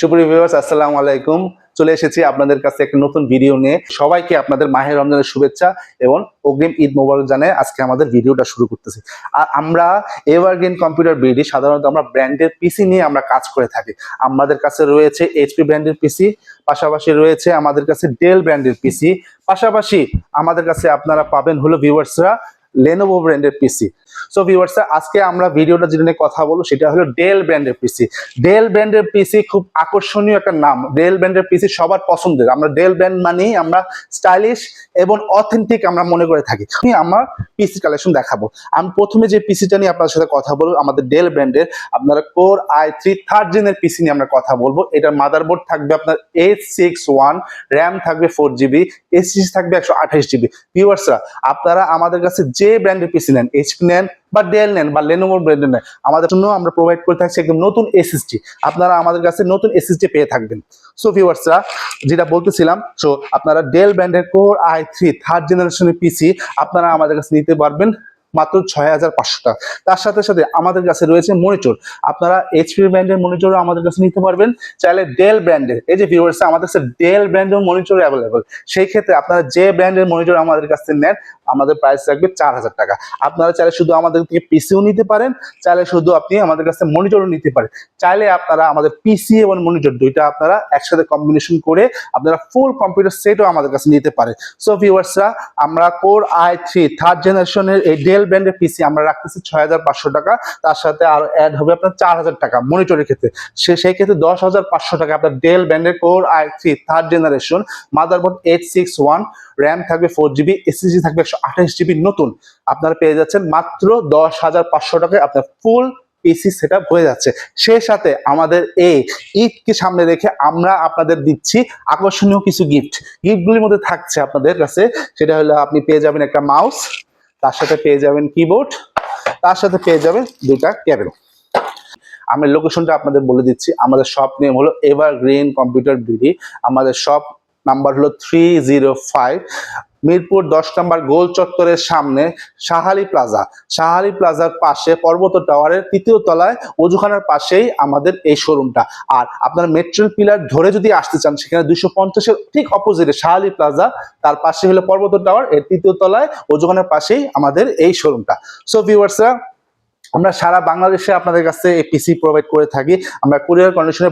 সুপ্রিয় ভিউয়ার্স আসসালামু আলাইকুম। চলে এসেছি আপনাদের কাছে একটা নতুন ভিডিও নিয়ে। সবাইকে আপনাদের মাহের রমজানের শুভেচ্ছা এবং অগ্রিম ঈদ মোবারক জানায় আজকে আমাদের ভিডিওটা শুরু করতেছি। আর আমরা এভারগ্রিন কম্পিউটার বিডি সাধারণত আমরা ব্র্যান্ডের পিসি নিয়ে আমরা কাজ করে থাকি। আমাদের কাছে রয়েছে এইচপি ব্র্যান্ডের পিসি পাশাপাশি রয়েছে আমাদের কাছে ডেল ব্র্যান্ডের পিসি পাশাপাশি আমাদের কাছে আপনারা পাবেন হলো ভিউয়ার্সরা লেনোভো ব্র্যান্ডের পিসি সো ভিউয়ার্স আজকে আমরা ভিডিওটা যেটা নিয়ে কথা বলব সেটা হলো ডেল ব্র্যান্ডের পিসি ডেল ব্র্যান্ডের পিসি খুব আকর্ষণীয় একটা নাম। ডেল ব্র্যান্ডের পিসি সবার পছন্দের। আমরা ডেল ব্র্যান্ড মানেই আমরা স্টাইলিশ এবং অথেন্টিক আমরা মনে করে থাকি। আমি আমার পিসি কালেকশন দেখাবো। আমি প্রথমে যে পিসিটা নিয়ে আপনার সাথে কথা বলব, আমাদের ডেল ব্র্যান্ডের আপনারা কোর আই থ্রি থার্ড জেনের পিসি নিয়ে আমরা কথা বলব। এটার মাদারবোর্ড থাকবে আপনার এইট সিক্স ওয়ান র্যাম থাকবে ফোর জিবি এসএসডি থাকবে একশো আঠাশ জিবি ভিউয়ার্সরা আপনারা আমাদের কাছে যে ব্র্যান্ডের পিসি নেন এইচপি নেন বা ডেল নেন বা লেনোভো ব্র্যান্ডের নেন, আমাদের জন্য আমরা প্রোভাইড করে থাকছি একদম নতুন এসএসডি আপনারা আমাদের কাছে নতুন এসএসডি পেয়ে থাকবেন। সো ভিউয়ার্সরা যেটা বলতেছিলাম সো আপনারা ডেল ব্র্যান্ডের কোর আই থ্রি থার্ড জেনারেশনের পিসি আপনারা আমাদের কাছে নিতে পারবেন। মাত্র ছয় হাজার পাঁচশো টাকা। তার সাথে সাথে আমাদের কাছে রয়েছে মনিটর। আপনারা এইচপি ব্র্যান্ডের মনিটরও আমাদের কাছে নিতে পারবেন। চাইলে ডেল ব্র্যান্ডের এই যে ভিউয়ার্স আমাদের কাছে ডেল ব্র্যান্ডের মনিটর অ্যাভেলেবল সেই ক্ষেত্রে আপনারা যে ব্র্যান্ডের মনিটর আমাদের কাছ থেকে নেন, আমাদের প্রাইস রাখবে চার হাজার টাকা। আপনারা চাইলে শুধু আমাদের থেকে পিসিও নিতে পারেন, চাইলে শুধু আপনি আমাদের কাছে মনিটরও নিতে পারেন। চাইলে আপনারা আমাদের পিসি এবং মনিটর দুইটা আপনারা একসাথে কম্বিনেশন করে আপনারা ফুল কম্পিউটার সেটও আমাদের কাছে নিতে পারেন। সো ভিউয়ার্সরা আমরা কোর আই থ্রি থার্ড জেনারেশনের এই ডেল ব্র্যান্ডের পিসি আমরা রাখতেছি ছয় হাজার পাঁচশো টাকা। তার সাথে আরও অ্যাড হবে আপনার চার হাজার টাকা মনিটরের ক্ষেত্রে। সে সেই ক্ষেত্রে দশ হাজার পাঁচশো টাকা আপনার ডেল ব্যান্ডের core i three third generation motherboard eight six one RAM থাকবে ফোর জিবি এসএসডি থাকবে একশো আঠাশ জিবি নতুন। আপনারা পেয়ে যাচ্ছেন মাত্র দশ হাজার পাঁচশো টাকায় আপনার ফুল পিসি সেট হয়ে যাচ্ছে। সেই সাথে আমাদের এই ঈদকে সামনে রেখে আমরা আপনাদের দিচ্ছি আকর্ষণীয় কিছু গিফট গিফটগুলির মধ্যে থাকছে আপনাদের কাছে, সেটা হলো আপনি পেয়ে যাবেন একটা মাউস তার সাথে পেয়ে যাবেন কিবোর্ড তার সাথে পেয়ে যাবেন দুটা ক্যাবেল আমি লোকেশনটা আপনাদের বলে দিচ্ছি। আমাদের শপ নেম হলো এভারগ্রিন কম্পিউটার বিডি আমাদের শপ নাম্বার হলো থ্রি জিরো ফাইভ মিরপুর দশ নম্বর গোল চত্বরের সামনে সাহালি প্লাজা। সাহালি প্লাজার পাশে পর্বত টাওয়ারের তৃতীয় তলায় অজুখানার পাশেই আমাদের এই শোরুমটা। আর আপনার মেট্রোল পিলার ধরে যদি আসতে চান, সেখানে দুইশো পঞ্চাশের ঠিক অপোজিটে সাহালি প্লাজা, তার পাশে হলো পর্বত টাওয়ার, এর তৃতীয় তলায় অজুখানার পাশেই আমাদের এই শোরুমটা। সো ভিউয়ার্সরা আমরা সারা বাংলাদেশে আপনাদের কাছে এই পিসি প্রোভাইড করে থাকি। আমরা কুরিয়ার কন্ডিশনে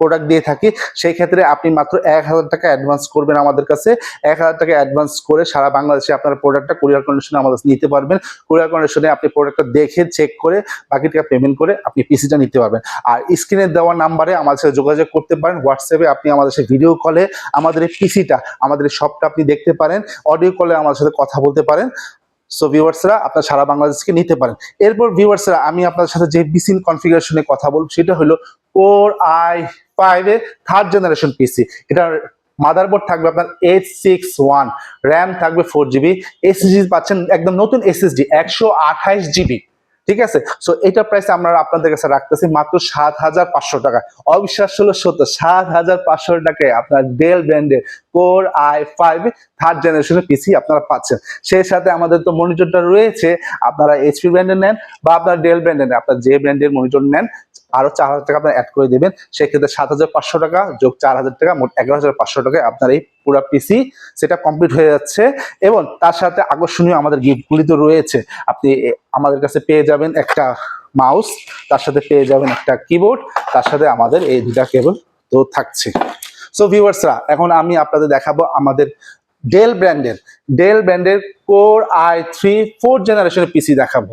প্রোডাক্ট দিয়ে থাকি, সেই ক্ষেত্রে আপনি মাত্র এক হাজার টাকা অ্যাডভান্স করবেন আমাদের কাছে। এক হাজার টাকা অ্যাডভান্স করে সারা বাংলাদেশে আপনার প্রোডাক্টটা কুরিয়ার কন্ডিশনে আমাদের নিতে পারবেন। কুরিয়ার কন্ডিশনে আপনি প্রোডাক্টটা দেখে চেক করে বাকি টাকা পেমেন্ট করে আপনি পিসিটা নিতে পারবেন। আর স্ক্রিনে দেওয়া নাম্বারে আমাদের সাথে যোগাযোগ করতে পারেন। হোয়াটসঅ্যাপে আপনি আমাদের সাথে ভিডিও কলে আমাদের এই পিসিটা আমাদের শপটা আপনি দেখতে পারেন। অডিও কলে আমাদের সাথে কথা বলতে পারেন। সো ভিউয়ার্সরা আপনার সারা বাংলাদেশকে নিতে পারেন। এরপর ভিউয়ার্সরা আমি আপনার সাথে যে পিসি কনফিগারেশনে কথা বলব, সেটা হলো core i five third generation PC এটার মাদারবোর্ড থাকবে আপনার এইট সিক্স ওয়ান র্যাম থাকবে ফোর জিবি এসএসডি পাচ্ছেন একদম নতুন এসএসডি একশো আঠাইশ জিবি ঠিক আছে? সো এটা প্রাইস আমরা আপনাদের কাছে রাখতেছি মাত্র সাত হাজার পাঁচশো টাকা। অবিশ্বাস হলো সত্য, সাত হাজার পাঁচশো টাকায় আপনার ডেল ব্র্যান্ডের কোর আই ফাইভ থার্ড জেনারেশনের পিসি আপনারা পাচ্ছেন। সেই সাথে আমাদের তো মনিটরটা রয়েছে, আপনারা এইচপি ব্র্যান্ডের নেন বা আপনার ডেল ব্র্যান্ডের নেন, আপনার যে ব্র্যান্ডের মনিটর নেন আরও চার হাজার টাকা আপনার অ্যাড করে দেবেন। সেক্ষেত্রে সাত হাজার পাঁচশো টাকা যোগ চার হাজার টাকা, মোট এগারো হাজার পাঁচশো টাকায় আপনার এই পুরো পিসি সেটা কমপ্লিট হয়ে যাচ্ছে। এবং তার সাথে আকর্ষণীয় আমাদের গিফটগুলি তো রয়েছে। আপনি আমাদের কাছে পেয়ে যাবেন একটা মাউস তার সাথে পেয়ে যাবেন একটা কিবোর্ড তার সাথে আমাদের এই দুটা কেবল তো থাকছে। সো ভিউয়ার্সরা এখন আমি আপনাদের দেখাবো আমাদের ডেল ব্র্যান্ডের ডেল ব্র্যান্ডের কোর আই থ্রি ফোর জেনারেশনের পিসি দেখাবো।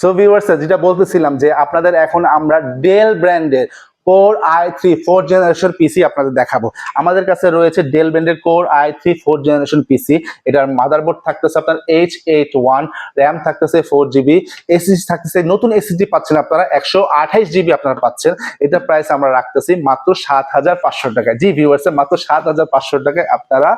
সো ভিউয়ার্স যেটা বলতেছিলাম যে আপনাদের এখন আমরা ডেল ব্র্যান্ডের core i three four generation PC আপনাদের দেখাবো। আমাদের কাছে রয়েছে ডেল ব্র্যান্ডের core i three four generation PC এটার মাদারবোর্ড থাকতেছে আপনার এইচ এইট ওয়ান র্যাম থাকতেছে ফোর জিবি এসএসডি থাকতেছে, নতুন এসএসডি পাচ্ছেন আপনারা, একশো আঠাইশ জিবি আপনারা পাচ্ছেন। এটা প্রাইস আমরা রাখতেছি মাত্র সাত হাজার পাঁচশো টাকায়। জি ভিউয়ার্স মাত্র সাত হাজার পাঁচশো টাকায় আপনারা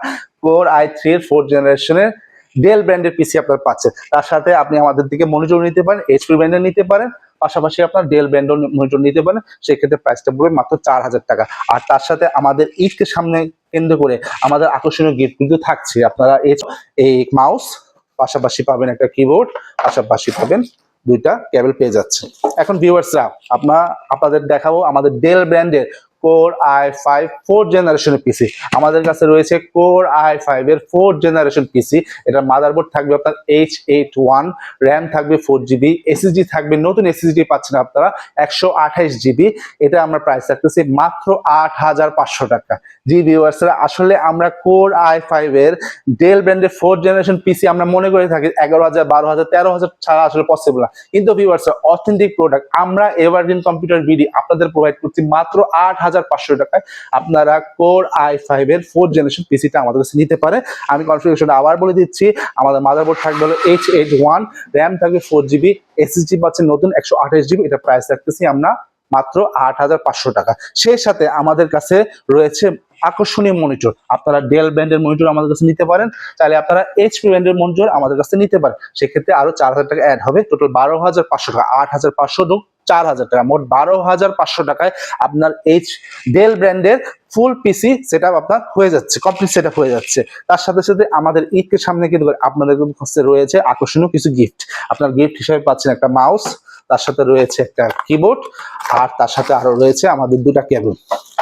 কোর আই থ্রি ফোর জেনারেশনের ডেল ব্র্যান্ডের পিসি আপনার পাচ্ছেন তার সাথে আপনি আমাদের থেকে মনিটর নিতে পারেন এইচপি ব্র্যান্ডের নিতে পারেন, পাশাপাশি আপনার ডেল ব্র্যান্ডের মনিটর নিতে পারেন, সেক্ষেত্রে প্রাইসটা পড়বে মাত্র চার হাজার টাকা। আর তার সাথে আমাদের ঈদকে সামনে কেন্দ্র করে আমাদের আকর্ষণীয় গিফট কিন্তু থাকছে। আপনারা এই মাউস পাশাপাশি পাবেন একটা কিবোর্ড পাশাপাশি পাবেন দুইটা কেবল পেয়ে যাচ্ছে এখন ভিউয়ার্সরা আপনার আপনাদের দেখাবো আমাদের ডেল ব্র্যান্ডের কোর আই ফাইভ ফোর জেনারেশনের পিসি আমাদের কাছে রয়েছে কোর আই ফাইভ এর ফোর জেনারেশন পিসি এটা মাদারবোর্ড থাকবে আপনার এইচ এইট ওয়ান র্যাম থাকবে ফোর জিবি এসএসডি থাকবে, নতুন এসএসডি পাচ্ছেন আপনারা একশো আঠাইশ জিবি এটা আমরা প্রাইস রাখতেছি মাত্র আট হাজার পাঁচশো টাকা। জি ভিউয়ার্সরা আসলে আমরা কোর আই ফাইভ এর ডেল ব্র্যান্ডের ফোর জেনারেশন পিসি আমরা মনে করে থাকি এগারো হাজার, বারো হাজার, তেরো হাজার ছাড়া আসলে পসিবল না। কিন্তু ভিউয়ার্সরা অথেন্টিক প্রোডাক্ট আমরা এভারগ্রিন কম্পিউটার বিডি আপনাদের প্রোভাইড করছি মাত্র আট হাজার পাঁচশো টাকায় আপনারা কোর আই ফাইভ এর ফোর জেনারেশন পিসিটা আমাদের কাছে নিতে পারে। আমি কনফিগারেশনটা আবার বলে দিচ্ছি, আমাদের মাদারবোর্ড থাকবে হলো এইচ এইট ওয়ান র্যাম থাকবে ফোর জিবি এসএসডি পাচ্ছেন নতুন একশো আঠাশ জিবি এটা প্রাইস রাখতেছি আমরা মাত্র আট হাজার পাঁচশো টাকা। সেই সাথে আমাদের কাছে রয়েছে আকর্ষণীয় মনিটর আপনারা ডেল ব্র্যান্ডের মনিটর আমাদের কাছে নিতে পারেন তাহলে আপনারা এইচপি ব্র্যান্ডের মনিটর আমাদের কাছে নিতে পারেন। সেক্ষেত্রে আরও চার হাজার টাকা অ্যাড হবে টোটাল বারো হাজার পাঁচশো টাকা, আট হাজার পাঁচশো চার হাজার টাকা, মোট বারো হাজার পাঁচশো টাকায় আপনার এইচ ডেল ব্র্যান্ডের ফুল পিসি সেট আপনার হয়ে যাচ্ছে কমপ্লিট সেট হয়ে যাচ্ছে। তার সাথে সাথে আমাদের ঈদকে সামনে কিন্তু আপনাদের কাছে রয়েছে আকর্ষণীয় কিছু গিফট আপনার গিফট হিসেবে পাচ্ছেন একটা মাউস তার সাথে রয়েছে একটা কিবোর্ড আর তার সাথে আরও রয়েছে আমাদের দুটা কেবল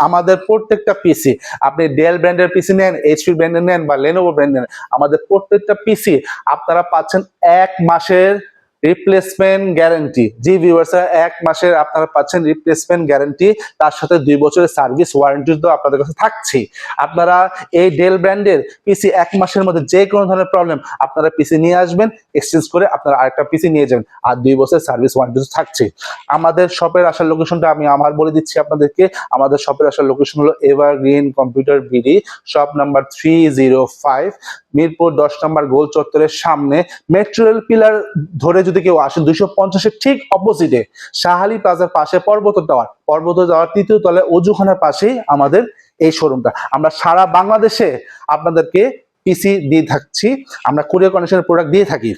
আমাদের প্রত্যেকটা পিসি আপনি ডেল ব্র্যান্ডের পিসি নেন এইচপি ব্র্যান্ডের নেন বা লেনোভো ব্র্যান্ডের আমাদের প্রত্যেকটা পিসি আপনারা পাচ্ছেন এক মাসের রিপ্লেসমেন্ট গ্যারান্টি জি ভিউয়ার্স এক মাসের আপনারা পাচ্ছেন রিপ্লেসমেন্ট গ্যারান্টি তার সাথে দুই বছরের সার্ভিস ওয়ারেন্টি তো আপনাদের কাছে থাকছেই। আপনারা এই ডেল ব্র্যান্ডের পিসি এক মাসের মধ্যে যে কোনো ধরনের প্রবলেম আপনারা পিসি নিয়ে আসবেন এক্সচেঞ্জ করে আপনারা আরেকটা পিসি নিয়ে যাবেন, আর দুই বছরের সার্ভিস ওয়ারেন্টি তো থাকছেই। আমাদের শপের আসার লোকেশনটা আমি আমার বলে দিচ্ছি আপনাদেরকে। আমাদের শপের আসার লোকেশন হলো evergreen computer BD shop number three zero five Mirpur দশ নম্বর গোল চত্বরের সামনে। মেট্রো রেল পিলার ধরে যদি কেউ আসেন, দুইশো পঞ্চাশের ঠিক অপোজিটে শাহালি প্লাজার পাশে পর্বত টাওয়ার। পর্বত টাওয়ার তৃতীয় তলায় অজুখানের পাশেই আমাদের এই শোরুমটা। আমরা সারা বাংলাদেশে আপনাদেরকে পিসি দিয়ে থাকছি। আমরা কুরিয়ার কন্ডিশনের প্রোডাক্ট দিয়ে থাকি।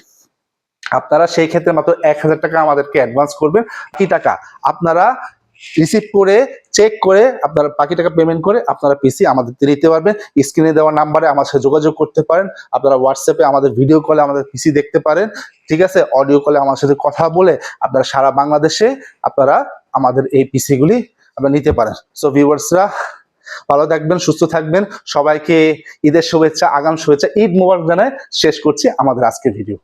আপনারা সেই ক্ষেত্রে মাত্র এক হাজার টাকা আমাদেরকে অ্যাডভান্স করবেন। কি টাকা আপনারা রিসিভ করে চেক করে আপনারা বাকি টাকা পেমেন্ট করে আপনারা পিসি আমাদের নিতে পারবেন। স্ক্রিনে দেওয়া নাম্বারে আমার সাথে যোগাযোগ করতে পারেন। আপনারা হোয়াটসঅ্যাপে আমাদের ভিডিও কলে আমাদের পিসি দেখতে পারেন। ঠিক আছে? অডিও কলে আমার সাথে কথা বলে আপনারা সারা বাংলাদেশে আপনারা আমাদের এই পিসিগুলি আপনারা নিতে পারেন। সো ভিউয়ার্সরা ভালো থাকবেন, সুস্থ থাকবেন। সবাইকে ঈদের শুভেচ্ছা, আগাম শুভেচ্ছা, ঈদ মোবারক জানায় শেষ করছি আমাদের আজকের ভিডিও